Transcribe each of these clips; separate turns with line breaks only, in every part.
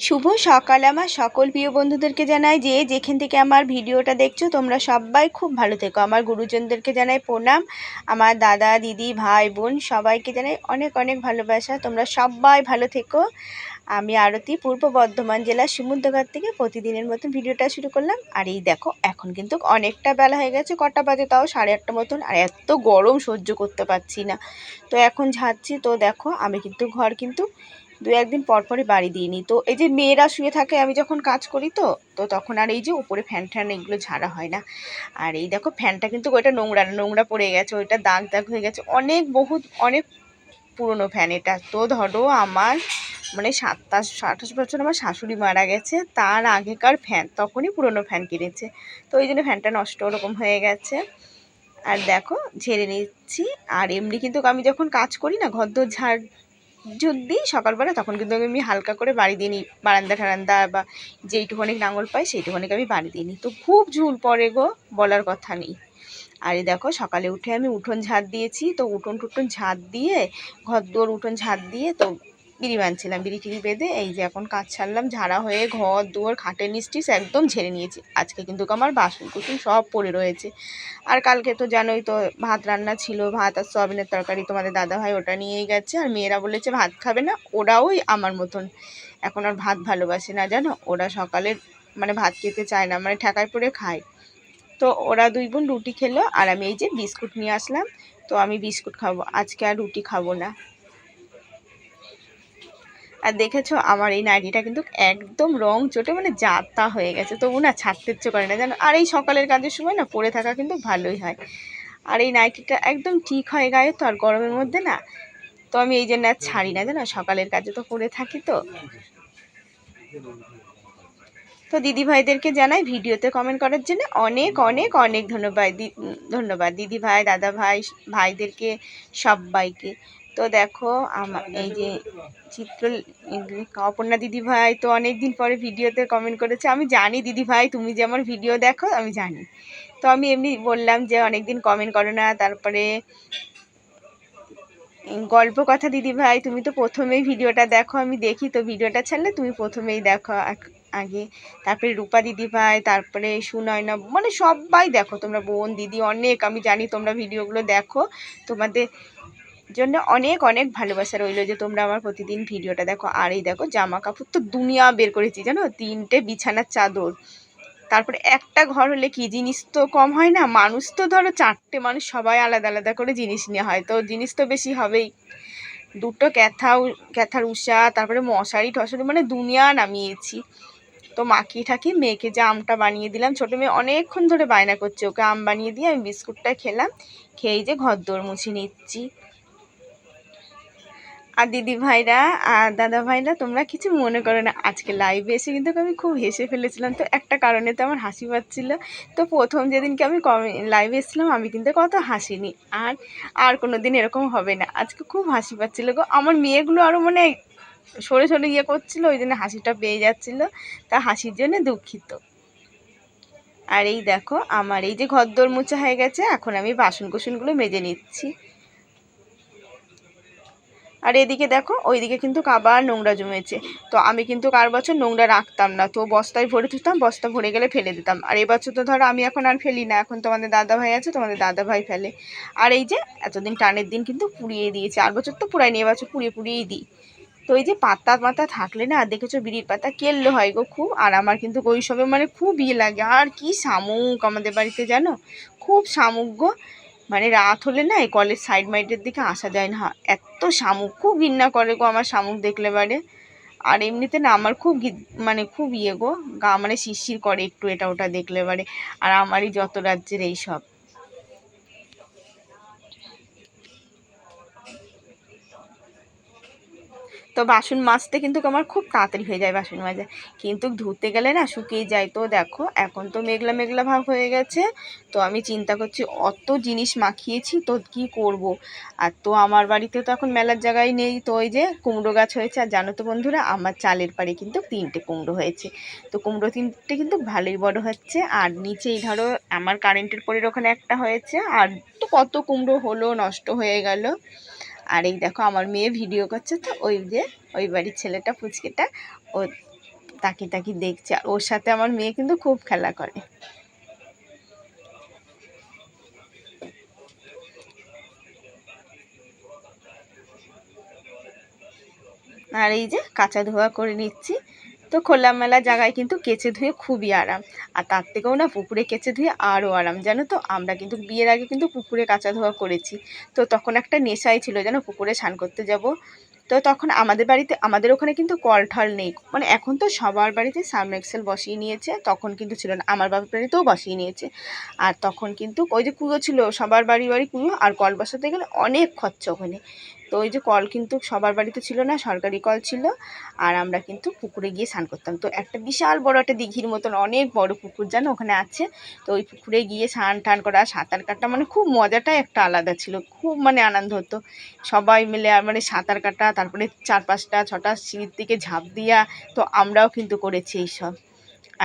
শুভ সকাল আমার সকল প্রিয় বন্ধুদেরকে জানাই যে যেখান থেকে আমার ভিডিওটা দেখছ, তোমরা সবাই খুব ভালো থেকো। আমার গুরুজনদেরকে জানাই প্রণাম, আমার দাদা, দিদি, ভাই, বোন সবাইকে জানাই অনেক অনেক ভালোবাসা। তোমরা সবাই ভালো থেকো। আমি আরতি, পূর্ব বর্ধমান জেলার সমুদ্রঘাট থেকে প্রতিদিনের মতন ভিডিওটা শুরু করলাম। আর এই দেখো, এখন কিন্তু অনেকটা বেলা হয়ে গেছে, কটা বাজে তাও সাড়ে আটটা মতন। আর এত গরম সহ্য করতে পারছি না। তো এখন ঝাড়ছি তো দেখো, আমি কিন্তু ঘর কিন্তু দু একদিন পর পরে বাড়ি দিয়ে নিই তো এই যে মেয়েরা শুয়ে থাকে, আমি যখন কাজ করি তো তো তখন আর এই যে উপরে ফ্যান ট্যান এগুলো ঝাড়া হয় না। আর এই দেখো ফ্যানটা কিন্তু ওইটা নোংরা নোংরা পড়ে গেছে, ওইটা দাগ দাগ হয়ে গেছে। অনেক বহুত, অনেক পুরনো ফ্যান এটা। তো ধরো আমার মানে সাতাশ, আঠাশ বছর আমার শাশুড়ি মারা গেছে, তার আগেকার ফ্যান তখনই পুরনো ফ্যান কিনেছে। তো ওই জন্য ফ্যানটা নষ্ট ওরকম হয়ে গেছে। আর দেখো, ঝেড়ে নিচ্ছি। আর এমনি কিন্তু আমি যখন কাজ করি না, ঘর ঝাড় যদি সকালবেলা, তখন কিন্তু আমি হালকা করে বাড়ি দিয়ে নিই, বারান্দা ঠারান্দা বা যেইটুখানি নাঙল পাই সেইটুখানি আমি বাড়ি দিয়ে নিই। তো খুব ঝুল পড়ে গো, বলার কথা নেই। আর এই দেখো, সকালে উঠে আমি উঠোন ঝাঁট দিয়েছি, তো উঠোন টুটন ঝাঁট দিয়ে ঘর দুয়ার উঠোন ঝাঁট দিয়ে, তো বিড়ি বানছিলাম, বিড়ি টিড়ি বেঁধে এই যে এখন কাজ ছাড়লাম, ঝাড়া হয়ে ঘর, দুয়ার, খাটের নিচটিস একদম ঝেড়ে নিয়েছি। আজকে কিন্তু আমার বাসন কুসুন সব পড়ে রয়েছে। আর কালকে তো জানোই তো ভাত রান্না ছিল, ভাত আর সয়াবিনের তরকারি তোমাদের দাদা ভাই ওটা নিয়েই গেছে। আর মেয়েরা বলেছে ভাত খাবে না, ওরাও আমার মতন। এখন আর ভাত ভালোবাসে না, জানো? ওরা সকালে মানে ভাত খেতে চায় না মানে ঠেকায় পড়ে খায়। তো ওরা দুই বোন রুটি খেলো, আর আমি এই যে বিস্কুট নিয়ে আসলাম। তো আমি বিস্কুট খাব, আজকে আর রুটি খাব না। আর দেখেছ, আমার এই নাইটিটা কিন্তু একদম রং চটে মানে যাতা হয়ে গেছে। তবু না ছাড়তে ইচ্ছে করে না, জানো? আর এই সকালের কাজের সময় না পরে থাকা কিন্তু ভালোই হয়। আর এই নাইটিটা একদম ঠিক হয় গায়ে তো, আর গরমের মধ্যে না, তো আমি এই জন্য আর ছাড়ি না, জানো? সকালের কাজে তো পরে থাকি তো। তো দিদি ভাইদেরকে জানাই ভিডিওতে কমেন্ট করার জন্য অনেক অনেক অনেক ধন্যবাদ ধন্যবাদ দিদি ভাই দাদা ভাই ভাইদেরকে, সবাইকে। তো দেখো এই যে চিত্র অপর্ণা দিদি ভাই তো অনেক দিন পরে ভিডিওতে কমেন্ট করেছে, আমি জানি দিদি ভাই, তুমি যে আমার ভিডিও দেখো, আমি জানি। তো আমি এমনি বললাম যে অনেক দিন কমেন্ট করো না। তারপরে গল্প কথা দিদি ভাই, তুমি তো প্রথমেই ভিডিওটা দেখো, আমি দেখি তো ভিডিওটা ছাড়লে তুমি প্রথমেই দেখো আগে। তারপরে রূপা দিদি ভাই, তারপরে সুনয়না মানে সবাই দেখো, তোমরা বোন, দিদি অনেক, আমি জানি তোমরা ভিডিওগুলো দেখো। তোমাদের জন্য অনেক অনেক ভালোবাসা রইল যে তোমরা আমার প্রতিদিন ভিডিওটা দেখো। আর এই দেখো জামা কাপড় তো দুনিয়া বের করেছি, জানো? তিনটে বিছানার চাদর। তারপরে একটা ঘর হলে কি জিনিস তো কম হয় না? মানুষ তো ধরো চারটে মানুষ সবাই আলাদা আলাদা করে জিনিস নেওয়া হয়, তো জিনিস তো বেশি হবেই। দুটো ক্যাথা ক্যাথার উষা, তারপরে মশারি টশারি মানে দুনিয়া নামিয়েছি। তো মাখিয়ে ঠাকি মেয়েকে যে আমটা বানিয়ে দিলাম, ছোটো মেয়ে অনেকক্ষণ ধরে বায়না করছে, ওকে আম বানিয়ে দিয়ে আমি বিস্কুটটা খেলাম খেয়েই যে ঘর দৌড় মুছে নিচ্ছি। আর দিদি ভাইরা আর দাদা ভাইরা, তোমরা কিছু মনে করো না। আজকে লাইভে এসে কিন্তু আমি খুব হেসে ফেলেছিলাম। তো একটা কারণে তো আমার হাসি পাচ্ছিলো। তো প্রথম যেদিনকে আমি কমে লাইভে এসেছিলাম, আমি কিন্তু কত হাসিনি। আর আর কোনো দিন এরকম হবে না। আজকে খুব হাসি পাচ্ছিলো গো। আমার মেয়েগুলো আরও মানে সরে সরে ইয়ে করছিল, ওই জন্য হাসিটা পেয়ে যাচ্ছিল। তা হাসির জন্য দুঃখিত। আর এই দেখো, আমার এই যে ঘর দোর মোছা হয়ে গেছে, এখন আমি বাসন কুসনগুলো মেজে নিচ্ছি। আর এদিকে দেখো, ওইদিকে কিন্তু আবার নোংরা জমেছে। তো আমি কিন্তু কার বছর নোংরা রাখতাম না, তো বস্তায় ভরে দিতাম, বস্তা ভরে গেলে ফেলে দিতাম। আর এবছর তো ধরো আমি এখন আর ফেলি না, এখন তোমাদের দাদা ভাই আছে, তোমাদের দাদা ভাই ফেলে। আর এই যে এতদিন টানের দিন কিন্তু পুড়িয়ে দিয়েছে, আর বছর তো পুরাইনি এবছর পুড়িয়ে পুড়িয়েই দিই। তো এই যে পাতা পাতা থাকলে না আর দেখেছ বিড়ির পাতা কেললে হয় গো খুব, আর আমার কিন্তু ওইসবে মানে খুব ইয়ে লাগে। আর কি শামুক আমাদের বাড়িতে জানো? খুব শামুক গো। মানে রাত হলে না এই কলের সাইড মাইটের দিকে আসা যায় না। এত শামুক, খুব ঘৃণা করে গো আমার শামুক দেখলে বারে। আর এমনিতে না আমার খুব মানে খুব ইয়ে গো, গা মানে শিরশির করে একটু এটা ওটা দেখলে বারে। আর আমারই যত রাজ্যের এই সব। তো বাসন মাজতে কিন্তু আমার খুব তাড়াতাড়ি হয়ে যায় বাসন মাজা। কিন্তু ধুতে গেলে না শুকিয়ে যায় তো দেখো, এখন তো মেঘলা মেঘলা ভাব হয়ে গেছে, তো আমি চিন্তা করছি অত জিনিস মাখিয়েছি তো কি করব। আর তো আমার বাড়িতে তো এখন মেলার জায়গায় নেই, তো ওই যে কুমড়ো গাছ হয়েছে। আর জানো তো বন্ধুরা, আমার চালের পাড়ে কিন্তু তিনটে কুমড়ো হয়েছে। তো কুমড়ো তিনটে কিন্তু ভালোই বড় হচ্ছে। আর নিচেই ধরো আমার কারেন্টের পরের ওখানে একটা হয়েছে। আর তো কত কুমড়ো হলো, নষ্ট হয়ে গেল। আর এই দেখো আমার মেয়ে ভিডিও করছে তো, ওই যে, ওই বাড়ির ছেলেটা ফুচকেটা, ও তাকে তাকে দেখছে। আর ওর সাথে আমার মেয়ে কিন্তু খুব খেলা করে। আর এই যে কাঁচা ধোয়া করে নিচ্ছি। তো খোলামেলা জায়গায় কিন্তু কেচে ধুয়ে খুবই আরাম। আর তার থেকেও না পুকুরে কেচে ধুয়ে আরও আরাম, জানো তো? আমরা কিন্তু বিয়ের আগে কিন্তু পুকুরে কাঁচা ধোয়া করেছি। তো তখন একটা নেশাই ছিল যেন পুকুরে স্নান করতে যাব। তো তখন আমাদের বাড়িতে, আমাদের ওখানে কিন্তু কল ঠল নেই। মানে এখন তো সবার বাড়িতে সাবমেক্সেল বসিয়ে নিয়েছে, তখন কিন্তু ছিল না। আমার বাবার বাড়িতেও বসিয়ে নিয়েছে। আর তখন কিন্তু ওই যে কুয়ো ছিল, সবার বাড়ি বাড়ি কুয়ো, আর কল বসাতে গেলে অনেক খরচা ওখানে। তো ওই যে কল কিন্তু সবার বাড়িতে ছিল না, সরকারি কল ছিল আর আমরা কিন্তু পুকুরে গিয়ে স্নান করতাম। তো একটা বিশাল বড় একটা দিঘির মতন অনেক বড় পুকুর জানো ওখানে আছে। তো ওই পুকুরে গিয়ে স্নান টান করা, সাঁতার কাটা মানে খুব মজাটাই একটা আলাদা ছিল, খুব মানে আনন্দ হতো। সবাই মিলে আর মানে সাঁতার কাটা, তারপরে চার পাঁচটা, ছটা সিঁড়ির দিকে ঝাঁপ দিয়া তো আমরাও কিন্তু করেছি এইসব।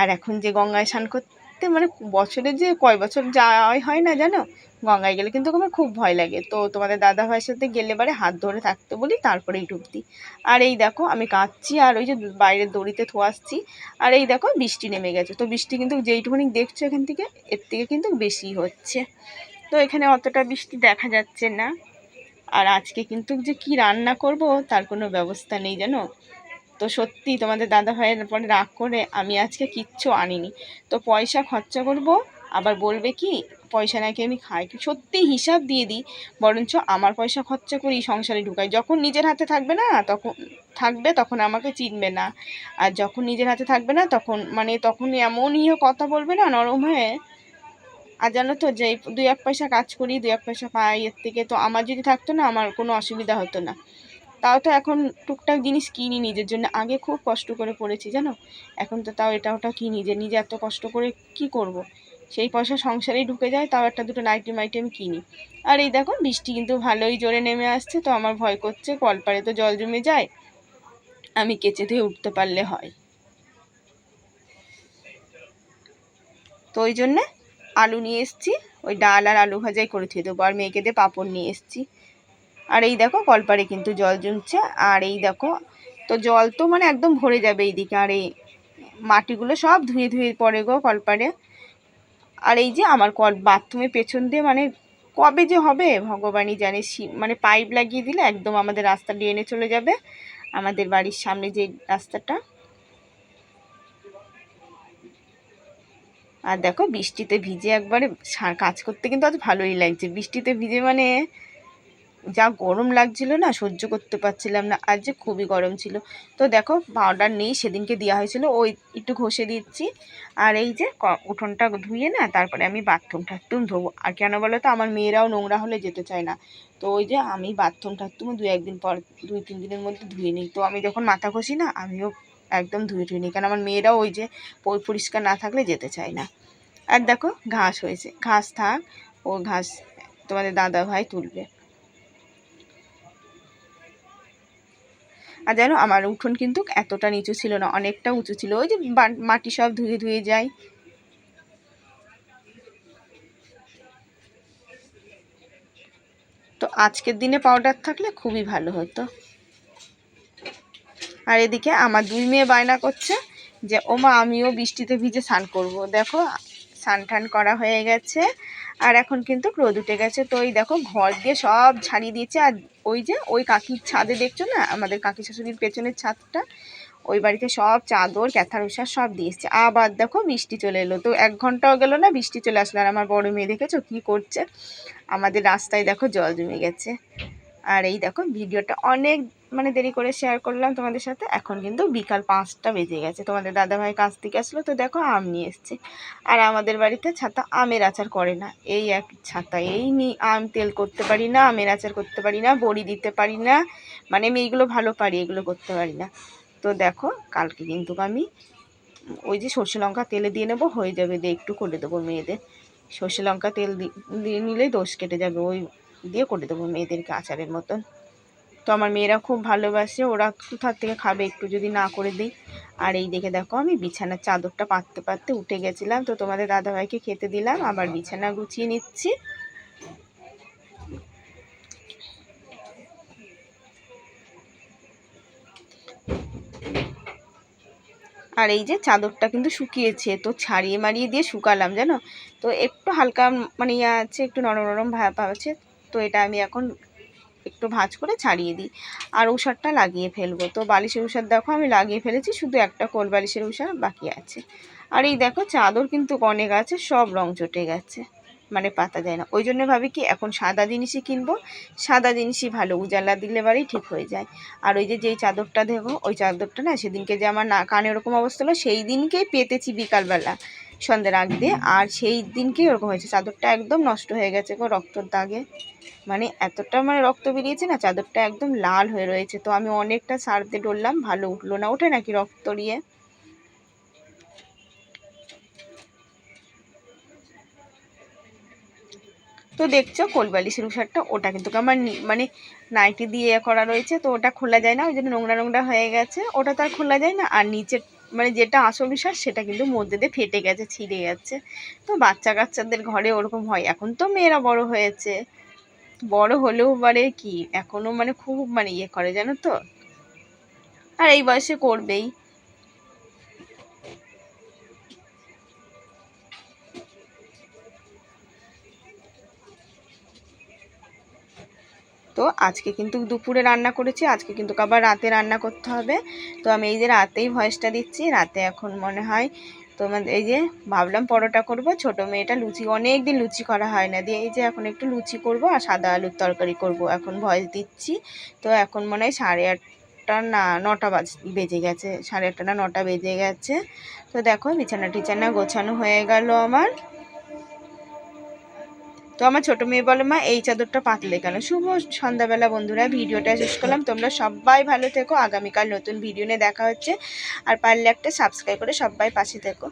আর এখন যে গঙ্গায় স্নান করতে মানে বছরে যে কয় বছর যাওয়াই হয় না জানো? গঙ্গায় গেলে কিন্তু আমার খুব ভয় লাগে। তো তোমাদের দাদা ভাইয়ের সাথে গেলে বারে হাত ধরে থাকতে বলি, তারপরেই ডুব দিই। আর এই দেখো, আমি কাঁদছি আর ওই যে বাইরের দড়িতে থোয়াচ্ছি আর এই দেখো, বৃষ্টি নেমে গেছে। তো বৃষ্টি কিন্তু যেইটুকুনি দেখছ এখান থেকে, এর থেকে কিন্তু বেশি হচ্ছে। তো এখানে অতটা বৃষ্টি দেখা যাচ্ছে না। আর আজকে কিন্তু যে কি রান্না করব, তার কোনো ব্যবস্থা নেই জানো? তো সত্যি তোমাদের দাদা ভাইয়ের পরে রাগ করে আমি আজকে কিচ্ছু আনিনি। তো পয়সা খরচা করব, আবার বলবে কি, পয়সা নাকি আমি খাই। সত্যি হিসাব দিয়ে দিই, বরঞ্চ আমার পয়সা খরচা করি সংসারে ঢুকাই। যখন নিজের হাতে থাকবে না, তখন থাকবে, তখন আমাকে চিনবে না। আর যখন নিজের হাতে থাকবে না, তখন মানে তখন এমনই কথা বলবে না, নরম হয়ে। আর জানো তো, যে দুই এক পয়সা কাজ করি, দুই এক পয়সা পাই, এর থেকে তো আমার যদি থাকতো না, আমার কোনো অসুবিধা হতো না। তাও তো এখন টুকটাক জিনিস কিনি নিজের জন্য। আগে খুব কষ্ট করে পড়েছি, জানো? এখন তো তাও এটা ওটা কিনি যে নিজে এত কষ্ট করে কি করব। সেই পয়সা সংসারেই ঢুকে যায়, তাও একটা দুটো নাইটেম আইটেম কিনি। আর এই দেখো, বৃষ্টি কিন্তু ভালোই জোরে নেমে আসছে, তো আমার ভয় করছে, কলপারে তো জল জমে যায়। আমি কেচে ধুয়ে উঠতে পারলে হয়। তো ওই জন্যে আলু নিয়ে এসছি, ওই ডাল আর আলু ভাজাই করে থুয়ে দেবো। আর মেয়েকে দিয়ে পাঁপড় নিয়ে এসছি। আর এই দেখো কলপারে কিন্তু জল জমছে, আর এই দেখো, তো জল তো মানে একদম ভরে যাবে এইদিকে, আর এই মাটিগুলো সব ধুয়ে ধুয়ে পড়ে গো কলপারে। আর এই যে আমার কল, বাথরুমের পেছন দিয়ে মানে কবে যে হবে ভগবানই জানে মানে পাইপ লাগিয়ে দিলে একদম আমাদের রাস্তা ড্রেনে চলে যাবে, আমাদের বাড়ির সামনে যে রাস্তাটা। আর দেখো বৃষ্টিতে ভিজে একবারে কাজ করতে কিন্তু আজ ভালোই লাগছে, বৃষ্টিতে ভিজে মানে যা গরম লাগছিল না, সহ্য করতে পারছিলাম না, আর যে খুবই গরম ছিল। তো দেখো পাউডার নেই, সেদিনকে দেওয়া হয়েছিল, ওই একটু ঘষে দিচ্ছি। আর এই যে উঠোনটা ধুয়ে না, তারপরে আমি বাথরুম টাথরুম ধোবো। আর কেন বলো তো, আমার মেয়েরাও নোংরা হলে যেতে চায় না। তো ওই যে আমি বাথরুম টাথরুম দু একদিন পর, দুই তিন দিনের মধ্যে ধুয়ে নিই। তো আমি যখন মাথা ঘষি না, আমিও একদম ধুয়ে ধুয়ে নিই। কারণ আমার মেয়েরাও ওই যে পরিষ্কার না থাকলে যেতে চায় না। আর দেখো, ঘাস হয়েছে। ঘাস থাক, ও ঘাস তোমাদের দাদা ভাই তুলবে। আর জানো, আমার উঠোন কিন্তু এতটা নিচু ছিল না, অনেকটা উঁচু ছিল। ওই যে মাটি সব ধুয়ে ধুয়ে যায়। তো আজকের দিনে পাউডার থাকলে খুবই ভালো হতো। আর এদিকে আমার দুই মেয়ে বায়না করছে যে, ওমা, আমিও বৃষ্টিতে ভিজে স্নান করব। দেখো স্নান টান করা হয়ে গেছে। আর এখন কিন্তু রোদ উঠে গেছে। তো ওই দেখো, ঘর দিয়ে সব ছাড়িয়ে দিয়েছে। আর ওই যে, ওই কাকির ছাদে দেখছ না? আমাদের কাকি শাশুড়ির পেছনের ছাদটা? ওই বাড়িতে সব চাদর, ক্যাথার উষা সব দিয়েছে আবার দেখো বৃষ্টি চলে এলো। তো এক ঘন্টাও গেলো না, বৃষ্টি চলে আসলো। আর আমার বড় মেয়ে দেখেছ কী করছে? আমাদের রাস্তায় দেখো জল জমে গেছে। আর এই দেখো, ভিডিওটা অনেক মানে দেরি করে শেয়ার করলাম তোমাদের সাথে। এখন কিন্তু বিকাল পাঁচটা বেজে গেছে। তোমাদের দাদাভাই কাছ থেকে আসলো, তো দেখো আম নিয়ে এসছে। আর আমাদের বাড়িতে ছাতা আমের আচার করে না। এই এক ছাতা, এই নি আম তেল করতে পারি না, আমের আচার করতে পারি না, বড়ি দিতে পারি না। মানে আমি এইগুলো ভালো পারি, এগুলো করতে পারি না। তো দেখো, কালকে কিন্তু আমি ওই যে সর্ষে লঙ্কা তেলে দিয়ে নেব, হয়ে যাবে দিয়ে একটু করে দেবো মেয়েদের। সর্ষে লঙ্কা তেল দিয়ে নিলেই দোষ কেটে যাবে, ওই দিয়ে করে দেবো মেয়েদেরকে আচারের মতন। তো আমার মেয়েরা খুব ভালোবাসে, ওরা কোথার থেকে খাবে একটু যদি না করে দিই। আর এই দেখে দেখো আমি বিছানার চাদরটা পাততে পাততে উঠে গেছিলাম। তো তোমাদের দাদাভাইকে খেতে দিলাম, আবার বিছানা গুছিয়ে নিচ্ছি। আর এই যে চাদরটা কিন্তু শুকিয়েছে, তো ছাড়িয়ে মারিয়ে দিয়ে শুকালাম, জানো? তো একটু হালকা মানে ইয়ে আছে, একটু নরম নরম ভাব আছে। তো এটা আমি এখন একটু ভাঁজ করে ছাড়িয়ে দিই। আর উষারটা লাগিয়ে ফেলব। তো বালিশের উষার দেখো, আমি লাগিয়ে ফেলেছি, শুধু একটা কোল বালিশের উষার বাকি আছে। আর এই দেখো, চাদর কিন্তু অনেক আছে, সব রং চটে গেছে। মানে পাতা যায় না। ওই জন্য ভাবি কি, এখন সাদা জিনিসই কিনবো। সাদা জিনিসই ভালো, উজালা দিলে বারেই ঠিক হয়ে যায়। আর ওই যে, যেই চাদরটা দেখো, ওই চাদরটা না, সেদিনকে যে আমার না কানে ওরকম অবস্থা হলো, সেই দিনকেই পেতেছি বিকালবেলা। সন্ধ্যের আগ দিয়ে। আর সেই দিনকেই ওরকম হয়েছে? চাদরটা একদম নষ্ট হয়ে গেছে গো রক্তর দাগে। মানে এতটা মানে রক্ত বেরিয়েছে না, চাদরটা একদম লাল হয়ে রয়েছে। তো আমি অনেকটা সারতে ডরলাম ভালো উঠল না। ওঠে নাকি রক্ত নিয়ে? তো দেখছ কোলবালিশের উষারটা ওটা কিন্তু আমার মানে নাইটি দিয়ে করা রয়েছে, তো ওটা খোলা যায় না। ওই জন্য নোংরা নোংরা হয়ে গেছে। ওটা তো আর খোলা যায় না। আর নিচের মানে যেটা আসল বিষয় সেটা কিন্তু মধ্যে দিয়ে ফেটে গেছে, ছিঁড়ে গেছে তো বাচ্চা কাচ্চাদের ঘরে ওরকম হয়। এখন তো মেয়েরা বড় হয়েছে। বড় হলেও মানে কি? এখনও মানে খুব মানে ইয়ে করে, জানো তো? আর এই বয়সে করবেই। তো আজকে কিন্তু দুপুরে রান্না করেছি, আজকে কিন্তু আবার রাতে রান্না করতে হবে। তো আমি এই যে রাতেই ভয়েসটা দিচ্ছি, রাতে এখন মনে হয় তোমাদের এই যে ভাবলাম পরোটা করব, ছোট মেয়েটা লুচি অনেক দিন লুচি করা হয় না। দিয়ে এই যে এখন একটু লুচি করব আর সাদা আলুর তরকারি করব, এখন ভয়েস দিচ্ছি। তো এখন মনে হয় সাড়ে আটটা না নটা বাজ, বেজে গেছে, সাড়ে আটটা না নটা বেজে গেছে। তো দেখো বিছানা টিছানা গোছানো হয়ে গেল আমার। তো আমার ছোট মেয়ে বলে, মা, এই চাদরটা পাতলে কেন? শুভ সন্ধ্যাবেলা বন্ধুরা, ভিডিওটা শেষ করলাম। তোমরা সবাই ভালো থেকো। আগামীকাল নতুন ভিডিও নিয়ে দেখা হচ্ছে। আর পারলে একটা সাবস্ক্রাইব করে সবাই পাশে থেকো।